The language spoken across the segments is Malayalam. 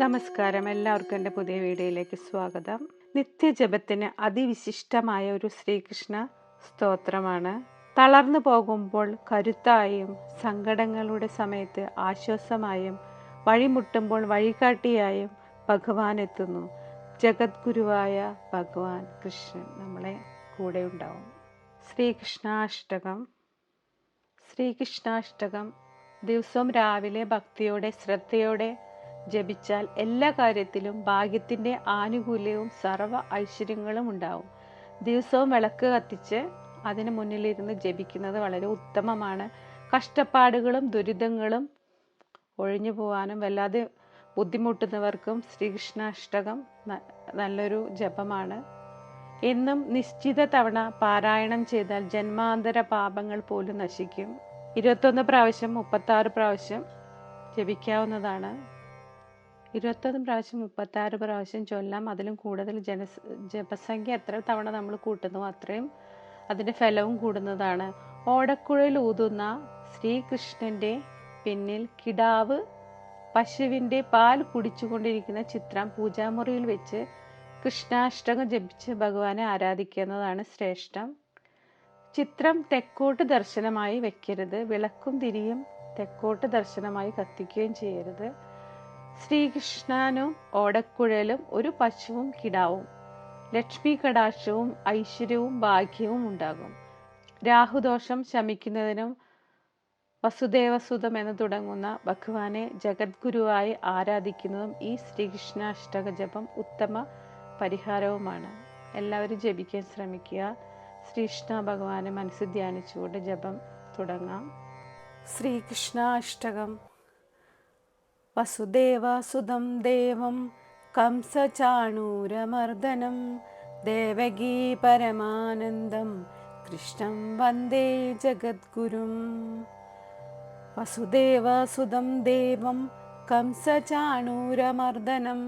നമസ്കാരം. എല്ലാവർക്കും എന്റെ പുതിയ വീഡിയോയിലേക്ക് സ്വാഗതം. നിത്യജപത്തിന് അതിവിശിഷ്ടമായ ഒരു ശ്രീകൃഷ്ണ സ്തോത്രമാണ്. തളർന്നു പോകുമ്പോൾ കരുത്തായും സങ്കടങ്ങളുടെ സമയത്ത് ആശ്വാസമായും വഴിമുട്ടുമ്പോൾ വഴികാട്ടിയായും ഭഗവാൻ എത്തുന്നു. ജഗദ്ഗുരുവായ ഭഗവാൻ കൃഷ്ണൻ നമ്മളെ കൂടെ ഉണ്ടാവും. ശ്രീകൃഷ്ണാഷ്ടകം. ശ്രീകൃഷ്ണാഷ്ടകം ദിവസവും രാവിലെ ഭക്തിയോടെ ശ്രദ്ധയോടെ ജപിച്ചാൽ എല്ലാ കാര്യത്തിലും ഭാഗ്യത്തിന്റെ ആനുകൂല്യവും സർവ ഐശ്വര്യങ്ങളും ഉണ്ടാവും. ദിവസവും വിളക്ക് കത്തിച്ച് അതിന് മുന്നിലിരുന്ന് ജപിക്കുന്നത് വളരെ ഉത്തമമാണ്. കഷ്ടപ്പാടുകളും ദുരിതങ്ങളും ഒഴിഞ്ഞു പോകാനും വല്ലാതെ ബുദ്ധിമുട്ടുന്നവർക്കും ശ്രീകൃഷ്ണാഷ്ടകം നല്ലൊരു ജപമാണ്. എന്നും നിശ്ചിത തവണ പാരായണം ചെയ്താൽ ജന്മാന്തര പാപങ്ങൾ പോലും നശിക്കും. ഇരുപത്തൊന്ന് പ്രാവശ്യം മുപ്പത്താറ് പ്രാവശ്യം ജപിക്കാവുന്നതാണ്. ഇരുപത്തൊന്ന് പ്രാവശ്യം മുപ്പത്താറ് പ്രാവശ്യം ചൊല്ലാം അതിലും കൂടുതൽ ജന ജപസംഖ്യ എത്ര തവണ നമ്മൾ കൂട്ടുന്നു അത്രയും അതിന്റെ ഫലവും കൂടുന്നതാണ്. ഓടക്കുഴൽ ഊതുന്ന ശ്രീകൃഷ്ണന്റെ പിന്നിൽ കിടാവ് പശുവിന്റെ പാൽ കുടിച്ചുകൊണ്ടിരിക്കുന്ന ചിത്രം പൂജാമുറിയിൽ വെച്ച് കൃഷ്ണാഷ്ടകം ജപിച്ച് ഭഗവാനെ ആരാധിക്കുന്നതാണ് ശ്രേഷ്ഠം. ചിത്രം തെക്കോട്ട് ദർശനമായി വെക്കരുത് വിളക്കും തിരിയും തെക്കോട്ട് ദർശനമായി കത്തിക്കുകയും ചെയ്യരുത്. ശ്രീകൃഷ്ണനും ഓടക്കുഴലും ഒരു പശുവും കിടാവും. ലക്ഷ്മി കടാക്ഷവും ഐശ്വര്യവും ഭാഗ്യവും ഉണ്ടാകും. രാഹുദോഷം ശമിക്കുന്നതിനും വസുദേവസുതം എന്ന് തുടങ്ങുന്ന ഭഗവാനെ ജഗദ്ഗുരുവായി ആരാധിക്കുന്നതും ഈ ശ്രീകൃഷ്ണാഷ്ടക ജപം ഉത്തമ പരിഹാരവുമാണ്. എല്ലാവരും ജപിക്കാൻ ശ്രമിക്കുക. ശ്രീകൃഷ്ണ ഭഗവാനെ മനസ്സിൽ ധ്യാനിച്ചുകൊണ്ട് ജപം തുടങ്ങാം. ശ്രീകൃഷ്ണ ശ്രീകൃഷ്ണാഷ്ടകം. വസുദേവസുതം ദേവം കംസചാണൂരമർദ്ദനം ദേവകീ പരമാനന്ദം കൃഷ്ണം വന്ദേ ജഗദ്ഗുരും. വസുദേവാസുതം ദേവം കംസചാണൂരമർദ്ദനം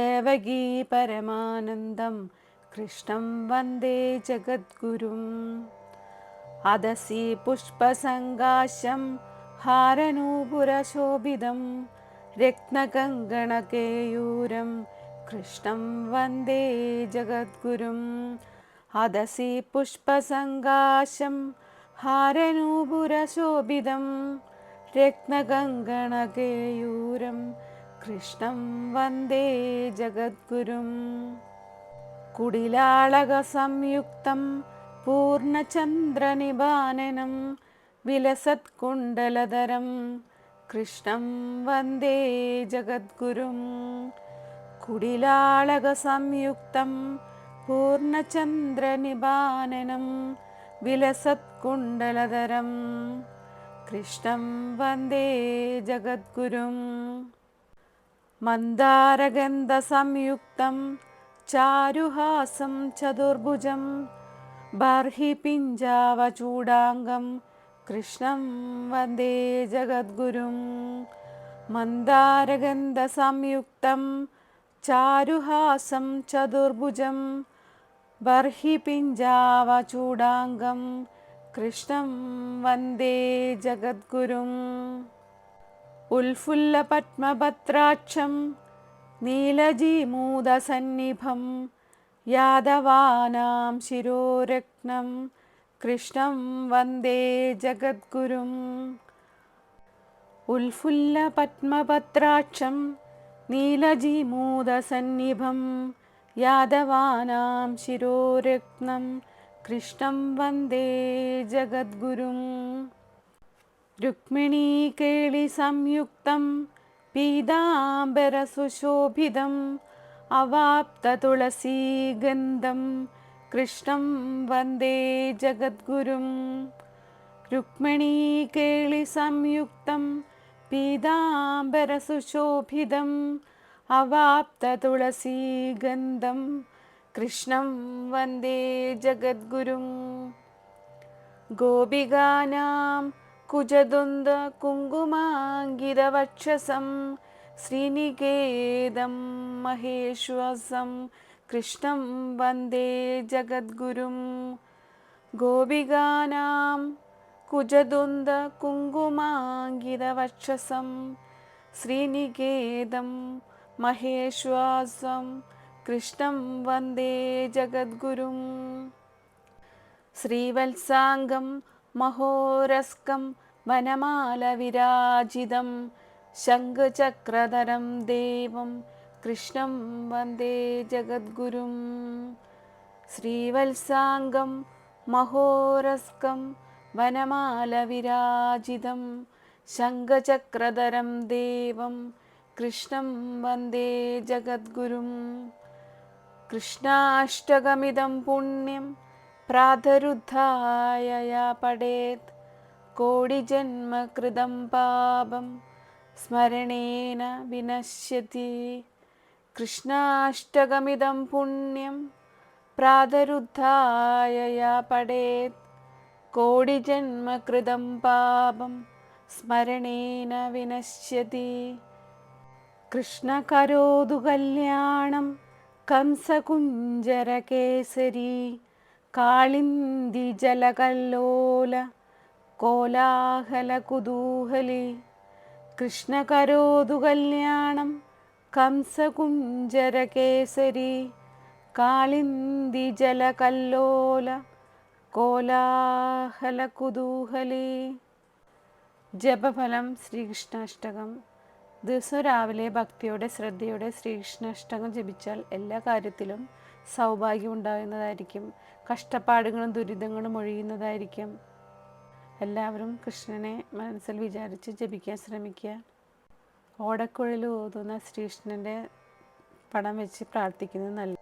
ദേവകീ പരമാനന്ദം കൃഷ്ണം വന്ദേ ജഗദ്ഗുരും. അദസി പുഷ്പസങ്കാശം ഹാരനൂപുരശോഭിതം രത്നകങ്കണകേയൂരം കൃഷ്ണം വന്ദേ ജഗദ്ഗുരും. അദസി പുഷ്പസങ്കാശം ഹാരനൂപുരശോഭിതം രത്നകങ്കണകേയൂരം കൃഷ്ണം വന്ദേ ജഗദ്ഗുരും. കുടിലാളക സംയുക്തം പൂർണചന്ദ്രനിബാനനം വിലസത്കുണ്ടലധരം കൃഷ്ണം വന്ദേ ജഗദ്ഗുരും. കുടിലാളക സംയുക്തം പൂർണചന്ദ്രനിബാനനം വിലസത്കുണ്ടലതരം. കൃഷ്ണം വന്ദേ ജഗദ്ഗുരും. മന്ദാരഗന്ധസംയുക്തം ചാരുഹാസം ചതുർഭുജം ബർഹി പിഞ്ചാവചൂടാംഗം കൃഷ്ണം വന്ദേ ജഗദ്ഗുരും. മന്ദാരഗന്ധസംയുക്തം ചാരുഹാസം ചതുർഭുജം ബർഹിപിഞ്ചാവചൂടാംഗം കൃഷ്ണം വന്ദേ ജഗദ്ഗുരും. ഉൽഫുല്ലപത്മഭദ്രാക്ഷം നീലജീമൂതസന്നിഭം യാദവാനാം ശിരോരത്നം വന്ദേ ജഗദ്ഗുരും. ഉൽഫുല്ലപത്മഭദ്രാക്ഷം നീലജീമൂതസന്നിഭം യാദവാനാം ശിരോരത്നം കൃഷ്ണം വന്ദേ ജഗദ്ഗുരും. രുക്മിണീകേളി സംയുക്തം പീതാംബരസുശോഭിതം അവാപ്തതുളസീഗന്ധം കൃഷ്ണം വന്ദേ ജഗദ്ഗുരും. രുക്മിണീകേളി സംയുക്തം പീതാംബരസുശോഭിതം അവാപ്തതുളസീഗന്ധം കൃഷ്ണം വന്ദേ ജഗദ്ഗുരും. ഗോപികാനാം കുജദുന്ദ കുങ്കുമാങ്കിതവക്ഷസം ശ്രീനികേതം മഹേശ്വസം कृष्णं वन्दे जगद्गुरुं जगद्गुरुन्द कुजदुन्दकुङ्गुमाङ्गिरवक्षसं श्रीनिकेदं महेश्वासं कृष्णं वन्दे जगद्गुरुं। श्रीवत्साङ्गं महोरस्कं वनमालविराजितं शङ्खचक्रधरं देवं കൃഷ്ണം വന്ദേ ജഗദ്ഗുരും. ശ്രീവത്സാംഗം മഹോരസ്കം വനമാലവിരാജിതം ശംഖചക്രധരം ദേവം കൃഷ്ണം വന്ദേ ജഗദ്ഗുരും. കൃഷ്ണാഷ്ടകമിതം പുണ്യം പ്രാതരുദ്ധായ പടേത്. കോടിജന്മകൃതം പാപം സ്മരണേന വിനശ്യതി. കൃഷ്ണാഷ്ടകമിതം പുണ്യം പ്രാതരുദ്ധായ പടേത്. കോടിജന്മകൃതം പാപം സ്മരണേന വിനശ്യതി. കൃഷ്ണ കരോതു കല്യാണം കംസകുഞ്ചരകേസരി. കാളിന്തി ജലകല്ലോല കോലാഹല കുതൂഹലി കൃഷ്ണ കരോതു കല്യാണം കംസകുഞ്ചരകേസരി കാളിന്തി ജലകല്ലോല കോലാഹല കുതൂഹലി ജപഫലം ശ്രീകൃഷ്ണാഷ്ടകം. ദിവസം രാവിലെ ഭക്തിയോടെ ശ്രദ്ധയോടെ ശ്രീകൃഷ്ണാഷ്ടകം ജപിച്ചാൽ എല്ലാ കാര്യത്തിലും സൗഭാഗ്യം ഉണ്ടാകുന്നതായിരിക്കും. കഷ്ടപ്പാടുകളും ദുരിതങ്ങളും ഒഴിയുന്നതായിരിക്കും. എല്ലാവരും കൃഷ്ണനെ മനസ്സിൽ വിചാരിച്ച് ജപിക്കാൻ ശ്രമിക്കുക. ഓടക്കുഴൽ ഓതുന്ന ശ്രീകൃഷ്ണന്റെ പടം വെച്ച് പ്രാർത്ഥിക്കുന്നത് നല്ല